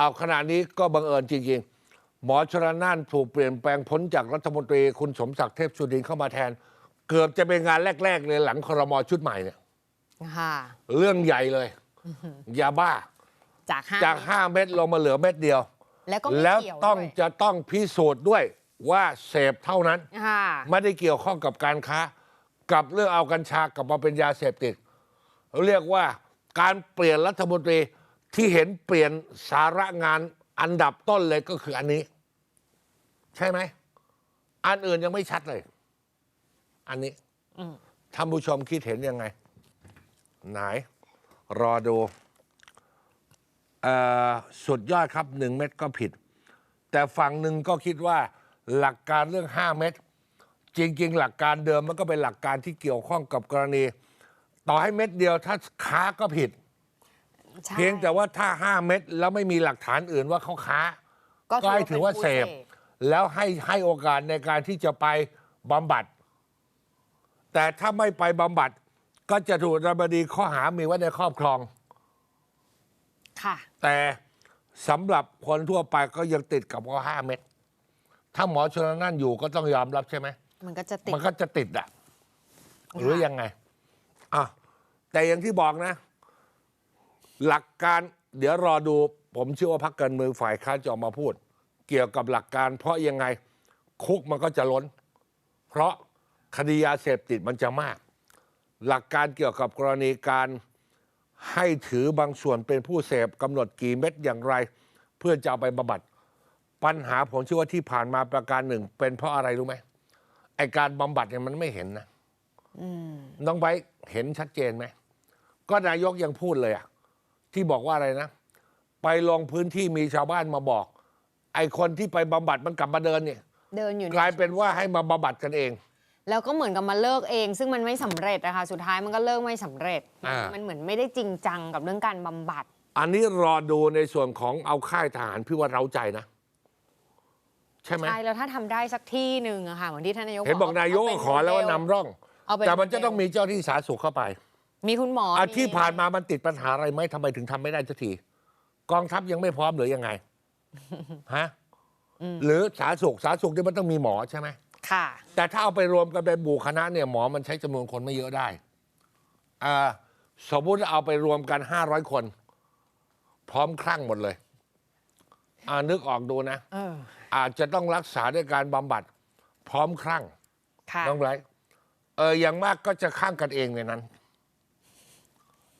เอาขณะนี้ก็บังเอิญจริง ๆ หมอชรนานถูกเปลี่ยนแปลงพ้นจากรัฐมนตรีคุณสมศักดิ์เทพสุดินเข้ามาแทน เกือบจะเป็นงานแรกๆเลยหลังครมชุดใหม่เนี่ยค่ะเรื่องใหญ่เลยยาบ้า จากห้าจาก5เม็ดลงมาเหลือเม็ดเดียว แล้วก็ไม่แล้วเกี่ยวต้องด้วยจะต้องพิสูจน์ด้วยว่าเสพเท่านั้น ค่ะไม่ได้เกี่ยวข้องกับการค้า กับเรื่องเอากัญชากลับมาเป็นยาเสพติดเรียกว่าการเปลี่ยนรัฐมนตรี ที่เห็นเปลี่ยนสาระงานอันดับต้นเลยก็คืออันนี้ ใช่ไหม อันอื่นยังไม่ชัดเลย อันนี้ท่านผู้ชมคิดเห็นยังไง ไหน รอดูอสุดยอดครับหนึ่งเม็ดก็ผิด แต่ฝั่งหนึ่งก็คิดว่าหลักการเรื่อง5เม็ดจริง ๆ หลักการเดิมมันก็เป็นหลักการที่เกี่ยวข้องกับกรณี ต่อให้เม็ดเดียวถ้าค้าก็ผิด ใช่ เพียงแต่ว่าถ้า 5 เม็ดแล้วไม่มีหลักฐานอื่นว่าเขาค้า ก็ก็ให้ถือว่าเสพ แล้วให้ให้โอกาสในการที่จะไปบำบัด แต่ถ้าไม่ไปบำบัด ก็จะถูกดำเนินคดีข้อหามีไว้ในครอบครอง ค่ะ แต่สำหรับคนทั่วไปก็ยังติดกับข้อห้าเม็ดถ้าหมอชนละนั่นอยู่ก็ต้องยอมรับใช่ไหม มันก็จะติด มันก็จะติดอะหรือยังไงอะแต่อย่างที่บอกนะ หลักการเดี๋ยวรอดูผมเชื่อว่าพรรคการเมืองฝ่ายค้านจะออกมาพูด เกี่ยวกับหลักการ เพราะยังไงคุกมันก็จะล้น เพราะคดียาเสพติดมันจะมาก หลักการเกี่ยวกับกรณีการให้ถือบางส่วนเป็นผู้เสพกำหนดกี่เม็ดอย่างไร เพื่อจะเอาไปบำบัด ปัญหาผมเชื่อว่าที่ผ่านมาประการหนึ่ง เป็นเพราะอะไรรู้ไหมไอการบำบัดเนี่ยมันไม่เห็นนะน้องไบร์ทเห็นชัดเจนไหมก็นายกยังพูดเลยอะ ที่บอกว่าอะไรนะ ไปลงพื้นที่มีชาวบ้านมาบอก ไอคนที่ไปบำบัดมันกลับมาเดินเนี่ย เดินอยู่กลายเป็นว่าให้มาบำบัดกันเอง แล้วก็เหมือนกับมาเลิกเอง ซึ่งมันไม่สำเร็จนะคะสุดท้ายมันก็เลิกไม่สำเร็จ อ่ามั มันเหมือนไม่ได้จริงจังกับเรื่องการบำบัด อันนี้รอดูในส่วนของเอาค่ายทหารพี่ว่าเราใจนะ ใช่ไหม ใช่แล้วถ้าทำได้สักที่หนึ่งอะค่ะเหมือนที่ท่านนายกเห็นบอกนายกเเป็ขอแล้วว่านำร่อง เอาเป็นแต่มันจะโดลต้องมีเจ้าที่สาธารณสุขเข้าไป มีคุณหมออามีที่ผ่านมามันติดปัญหาอะไรไหมทำไมถึงทำไม่ได้สักทีกองทัพยังไม่พร้อมหรือยังไง ฮะหรือสาธารณสุขสาธารณสุขที่มันต้องมีหมอใช่ไหมค่ะ แต่ถ้าเอาไปรวมกันเป็นหมู่คณะเนี่ยหมอมันใช้จำนวนคนไม่เยอะได้อ่าสมมุติเอาไปรวมกันห้าร้อยคน พร้อมคลั่งหมดเลย อ่านึกออกดูนะ เออ อาจจะต้องรักษาด้วยการบำบัด พร้อมคลั่งค่ะ น้องไบรท์เอออย่างมากก็จะข้างกันเองในนั้น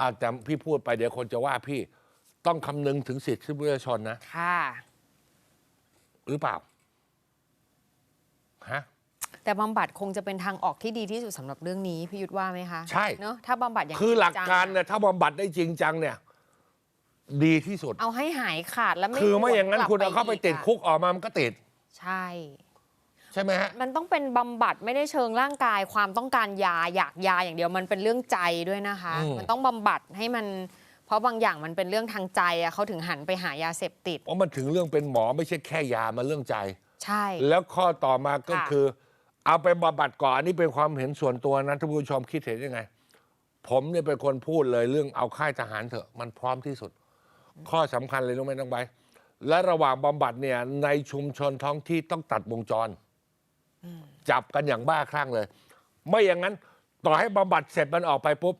อาจจะแต่พี่พูดไปเดี๋ยวคนจะว่าพี่ต้องคำนึงถึงสิทธิมนุษยชนนะ ค่ะ หรือเปล่า ฮะ แต่บำบัดคงจะเป็นทางออกที่ดีที่สุดสำหรับเรื่องนี้พี่ยุทธว่าไหมคะใช่ เนอะถ้าบำบัดอย่างคือหลักจริงจังการเนี่ยถ้าบำบัดได้จริงจังเนี่ย ดีที่สุด เอาให้หายขาดแล้วไม่คือไม่อย่างนั้นวนกลับคุณเอาเข้าไปอีกติดอะคุกออกมามันก็ติด ใช่ ใช่ไหมฮะมันต้องเป็นบำบัดไม่ได้เชิงร่างกาย ความต้องการยาอยากยาอย่างเดียวมันเป็นเรื่องใจด้วยนะคะอืมมันต้องบำบัดให้มันเพราะบางอย่างมันเป็นเรื่องทางใจอะเขาถึงหันไปหายาเสพติดเพราะมันถึงเรื่องเป็นหมอไม่ใช่แค่ยามันเรื่องใจ ใช่ แล้วข้อต่อมาก็ค่ะคือ เอาไปบำบัดก่อนอันนี้เป็นความเห็นส่วนตัวนะท่านผู้ชมคิดเห็นยังไง ผมเนี่ยเป็นคนพูดเลยเรื่องเอาค่ายทหารเถอะมันพร้อมที่สุด ข้อสำคัญเลยรู้ไหมน้องใบร์ทและระหว่างบำบัดเนี่ยในชุมชนท้องที่ต้องตัดวงจร จับกันอย่างบ้าคลั่งเลย ไม่อย่างนั้น ต่อให้บำบัดเสร็จมันออกไปปุ๊บ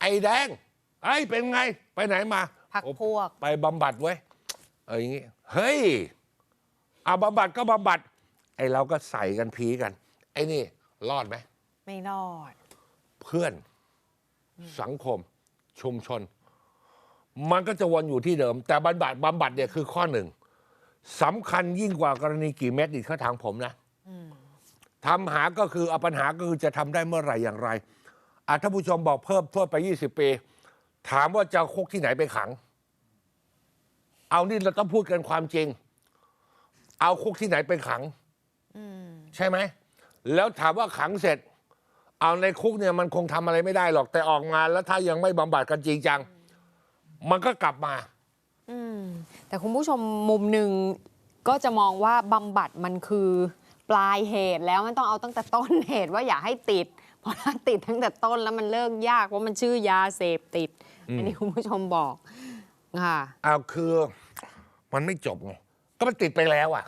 ไอ้แดง ไอ้ยเป็นไง ไปไหนมาพักโอ้พวก ไปบำบัดเว้ยเอออย่างงี้ เฮ้ยเอาบำบัดก็บำบัด ไอ้เราก็ใส่กันพีกัน ไอ้นี่ รอดไหม ไม่รอด เพื่อน สังคม ชุมชน มันก็จะวนอยู่ที่เดิม แต่บำบัดบำบัดเนี่ยคือข้อหนึ่งสำคัญยิ่งกว่ากรณีกี่เม็ดอีกข้าทางผมนะ ทำหาก็คือเอาปัญหาก็คือจะทำได้เมื่อไหร่อย่างไรอาท่านผู้ชมบอกเพิ่มโทษไป 20 ปี ถามว่าจะเอาคุกที่ไหนไปขัง เอานี่เราต้องพูดกันความจริง เอาคุกที่ไหนไปขัง ใช่ไหม แล้วถามว่าขังเสร็จ เอาในคุกเนี่ยมันคงทำอะไรไม่ได้หรอกแต่ออกมาแล้วถ้ายังไม่บำบัดกันจริงจัง มันก็กลับมา อืมแต่คุณผู้ชมมุมหนึ่งก็จะมองว่าบำบัดมันคือ ปลายเหตุแล้วมันต้องเอาตั้งแต่ต้นเหตุว่าอย่าให้ติด เพราะถ้าติดตั้งแต่ต้นแล้วมันเลิกยากว่ามันชื่อยาเสพติด อันนี้คุณผู้ชมบอกค่ะเอาคือ มันไม่จบไงก็มันติดไปแล้วอะ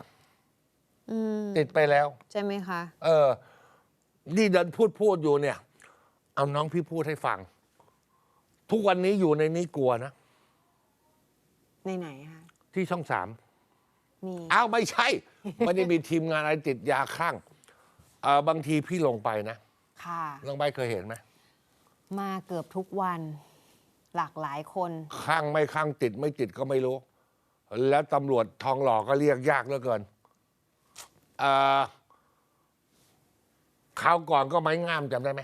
อืมติดไปแล้ว ใช่ไหมคะ เออนี่เดินพูดพูดอยู่เนี่ย เอาน้องพี่พูดให้ฟัง ทุกวันนี้อยู่ในนี้กลัวนะ ในไหนคะที่ช่องสาม มีอ้าวไม่ใช่ไม่ได้มีทีมงานอะไรติดยาข้างเออบางทีพี่ลงไปนะค่ะ ลงไปเคยเห็นไหมมาเกือบทุกวัน หลากหลายคนข้างไม่ข้างติดไม่ติดก็ไม่รู้ แล้วตำรวจทองหล่อก็เรียกยากเหลือเกินเอ่อคราวก่อนก็ไม้งามจำได้ไหม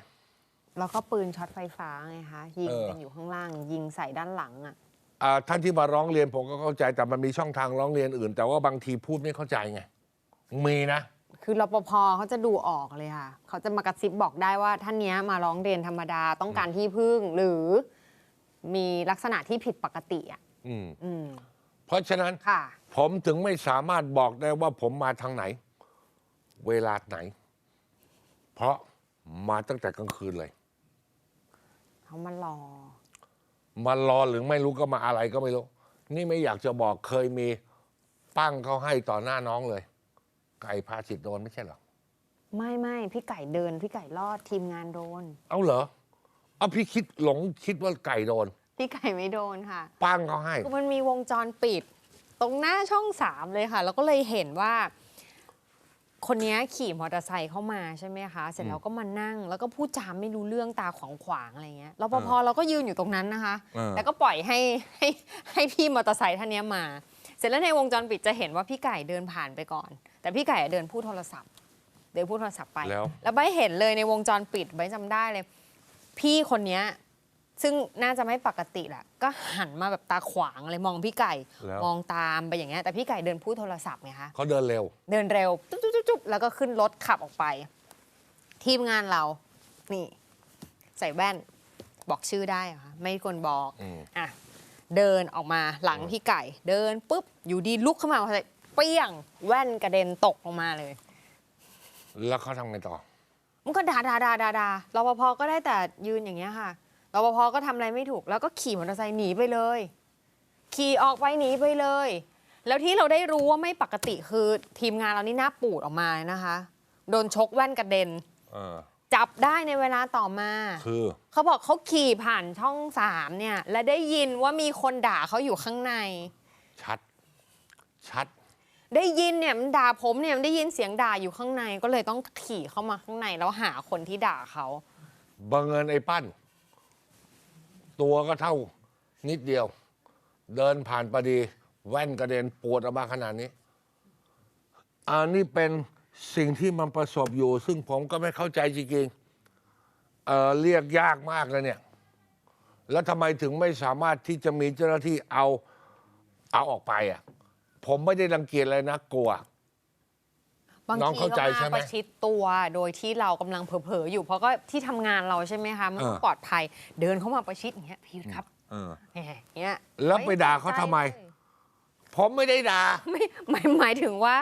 แล้วก็ปืนช็อตไฟฟ้าไงคะยิงเออ กันอยู่ข้างล่าง ยิงใส่ด้านหลังอะอ่า ท่านที่มาร้องเรียนผมก็เข้าใจแต่มันมีช่องทางร้องเรียนอื่น แต่ว่าบางทีพูดไม่เข้าใจไงมีนะ คือรปภเขาจะดูออกเลยค่ะ เขาจะมากระซิบบอกได้ว่าท่านเนี้ยมาร้องเรียนธรรมดาต้องการที่พึ่งหรือมีลักษณะที่ผิดปกติอะอืมอืมเพราะฉะนั้นค่ะ ผมถึงไม่สามารถบอกได้ว่าผมมาทางไหน เวลาไหน เพราะมาตั้งแต่กลางคืนเลย เขามารอ มารอหรือไม่รู้ก็มาอะไรก็ไม่รู้ นี่ไม่อยากจะบอกเคยมีปั้งเขาให้ต่อหน้าน้องเลย ไก่พาสิทธิ์โดนไม่ใช่เหรอ ไม่ไม่พี่ไก่เดิน พี่ไก่รอดทีมงานโดน เอาเหรอเอาพี่คิดหลงคิดว่าไก่โดน พี่ไก่ไม่โดนค่ะปั้งเขาให้คือมันมีวงจรปิด ตรงหน้าช่องสามเลยค่ะ แล้วก็เลยเห็นว่า คนเนี้ยขี่มอเตอร์ไซค์เข้ามาใช่ไหมคะ เสร็จแล้วก็มานั่ง แล้วก็พูดจามไม่รู้เรื่องตาขวางขวางๆอะไรเงี้ยรปภเราก็ยืนอยู่ตรงนั้นนะคะเออแล้วก็ปล่อยให้ให้ให้พี่มอเตอร์ไซค์ท่านเนี้ยมา เสร็จแล้วในวงจรปิดจะเห็นว่าพี่ไก่เดินผ่านไปก่อน แต่พี่ไก่เดินพูดโทรศัพท์ เดินพูดโทรศัพท์ไป แล้วแล้วใบเห็นเลยในวงจรปิดใบจำได้เลย พี่คนเนี้ยซึ่งน่าจะไม่ปกติแหละก็หันมาแบบตาขวางเลยมองพี่ไก่แล้วมองตามไปอย่างเงี้ยแต่พี่ไก่เดินพูดโทรศัพท์ไงคะเขาเดินเร็ว เดินเร็วจุ๊บ จุ๊บจุ๊บจุ๊บแล้วก็ขึ้นรถขับออกไป ทีมงานเรา นี่ ใส่แว่น บอกชื่อได้เหรอคะไม่ควรบอกอืม อะเดินออกมาหลังพี่ไก่ เดินปุ๊บ อยู่ดีลุกขึ้นมาใส่เปี้ยง แว่นกระเด็นตกลงมาเลย แล้วเขาทำไงต่อ มันก็ด่าด่าด่าด่าด่ารปภก็ได้แต่ยืนอย่างเงี้ยค่ะรปภก็ทำอะไรไม่ถูก แล้วก็ขี่มอเตอร์ไซค์หนีไปเลย ขี่ออกไปหนีไปเลย แล้วที่เราได้รู้ว่าไม่ปกติคือทีมงานเรานี่หน้าปูดออกมาเลยนะคะ โดนชกแว่นกระเด็นเออ จับได้ในเวลาต่อมา คือ เขาบอกเขาขี่ผ่านช่องสามเนี่ย และได้ยินว่ามีคนด่าเขาอยู่ข้างใน ชัด ชัด ได้ยินเนี่ยมันด่าผมเนี่ยมันได้ยินเสียงด่าอยู่ข้างในก็เลยต้องขี่เข้ามาข้างในแล้วหาคนที่ด่าเขาบังเอิญไอ้ปั้น ตัวก็เท่านิดเดียว เดินผ่านพอดี แว่นกระเด็นปวดออกมาขนาดนี้ อันนี้เป็นสิ่งที่มันประสบอยู่ ซึ่งผมก็ไม่เข้าใจจริงๆเอ่อเรียกยากมากเลยเนี่ย แล้วทำไมถึงไม่สามารถที่จะมีเจ้าหน้าที่เอาเอาออกไปอะ ผมไม่ได้รังเกียจเลยนะกลัว บางน้องทีเข้าใจก็ใช่มาไหมประชิดตัวโดยที่เรากำลังเผลอๆอยู่ เพราะก็ที่ทำงานเราใช่ไหมคะมันก็เออ ปลอดภัย เดินเข้ามาประชิดอย่างเงี้ยพี่ยุทธครับเออ แหมเงี้ยแล้วไปด่าเขาทำไม ผมไม่ได้ด่า ไม่หมายหมายถึงว่า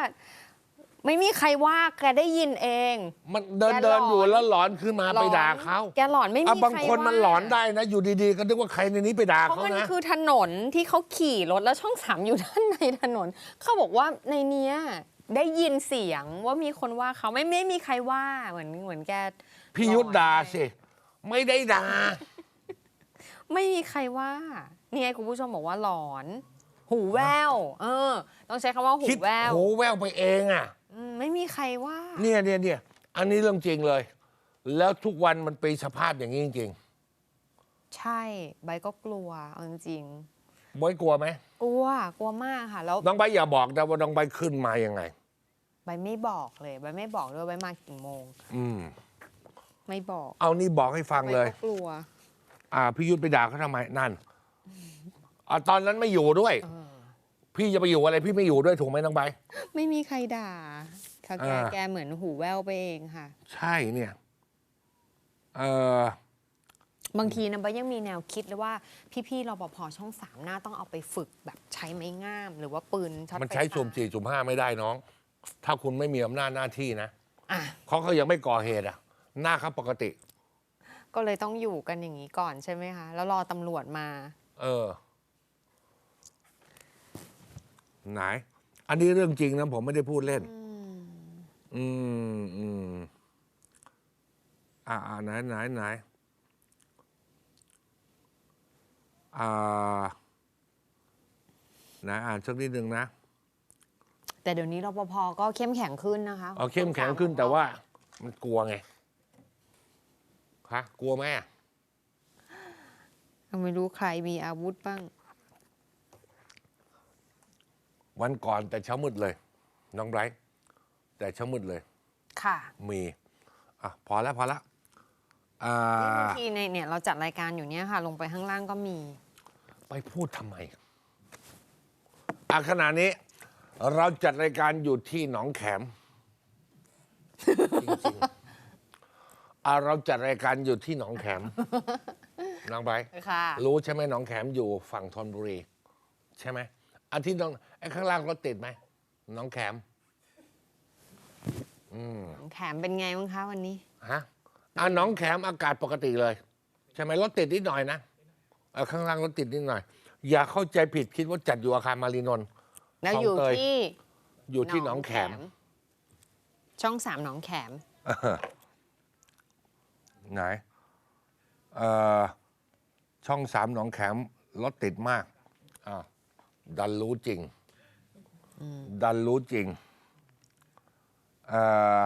ไม่มีใครว่าแกได้ยินเอง มันเดินแกหลเดิอนนอยู่แล้วหลอนขึ้นมาไปด่าเขาแกหลอนไม่มีอะบางใครคนมันว่าหลอนได้นะ อยู่ดีๆ ก็นึกว่าใครในนี้ไปด่าเพราะเขามันนะ คือถนนที่เขาขี่รถแล้วช่องสามอยู่ด้านในถนน เขาบอกว่าในเนี้ยได้ยินเสียงว่ามีคนว่าเขาไม่ไม่มีใครว่าเหมือนเหมือนแกพี่ยุทธด่าสิ ไม่ได้ด่า ไม่มีใครว่า นี่ไงคุณผู้ชมบอกว่าหลอน หูแววเออ ต้องใช้คำว่าหูคิดแววโหแววไปเองอะ อืมไม่มีใครว่า เนี่ยเนี่ยเนี่ยอันนี้เรื่องจริงเลย แล้วทุกวันมันเป็นสภาพอย่างนี้จริงใช่ใบก็กลัวเอาจริงๆบอยกลัวไหมๆกลัวกลัวมากค่ะ แล้วน้องใบอย่าบอกนะว่าน้องใบขึ้นมายังไง ใบไม่บอกเลยใบไม่บอกด้วยใบมากี่โมง อืม ไม่บอกเอานี่บอกให้ฟังใบเลย ก็กลัว อ่าพี่ยุทธไปด่าเขาทำไมนั่นอ่าตอนนั้นไม่อยู่ด้วย เออ พี่จะไปอยู่อะไรพี่ไม่อยู่ด้วยถูกไหมน้องใบ ไม่มีใครด่าเขาแกอ่า แกเหมือนหูแววไปเองค่ะ ใช่เนี่ยเออ บางทีนะใบยังมีแนวคิดเลยว่า พี่ๆรปภช่องสามหน้าต้องเอาไปฝึกแบบใช้ไม้งาม หรือว่าปืนช็อตมันไฟใช้ฟ้าสุ่มสี่สุ่มห้าไม่ได้น้อง ถ้าคุณไม่มีอำนาจหน้าที่นะอะเขาเขายังไม่ก่อเหตุอะ หน้าเขาปกติ ก็เลยต้องอยู่กันอย่างนี้ก่อนใช่ไหมคะ แล้วรอตำรวจมา เออ ไหน อันนี้เรื่องจริงนะผมไม่ได้พูดเล่น อืมอืมอ่าอ่าไหนไหนไหนอ่าไหนอ่านสักนิดหนึ่งนะแต่เดี๋ยวนี้รปภก็เข้มแข็งขึ้นนะคะเอาเข้มแข็งขึ้นแต่ว่า มันกลัวไงฮะกลัวไหมอะไม่รู้ใครมีอาวุธบ้าง วันก่อนแต่เช้ามืดเลย น้องไบรท์แต่เช้ามืดเลย ค่ะมีอะพอแล้วพอแล้วอ่บาางทีในเนี่ยเราจัดรายการอยู่เนี่ยค่ะ ลงไปข้างล่างก็มี ไปพูดทำไมอะขณะนี้ เราจัดรายการอยู่ที่หนองแขมจริงๆอะเราจัดรายการอยู่ที่หนองแขมน้องไบรท์ค่ะ รู้ใช่ไหมหนองแขมอยู่ฝั่งธนบุรี ใช่ไหม อันที่น้องไอ้ข้างล่างรถติดไหมหน้องแขมแขมเป็นไงบ้างคะวันนี้ ฮะอะหน้องแขมอากาศปกติเลย ใช่ไหมรถติดนิดหน่อยนะเออข้างล่างรถติดนิดหน่อย อย่าเข้าใจผิดคิดว่าจัดอยู่อาคารมารีนนท์ แล้วอยู่คลองเตย ที่อยู่ที่หนองแขม ช่องสามหนองแขม ไหนเอ่อช่องสามหนองแขมรถติดมากอ่าว ดันรู้จริง ดันรู้จริงเอ่อ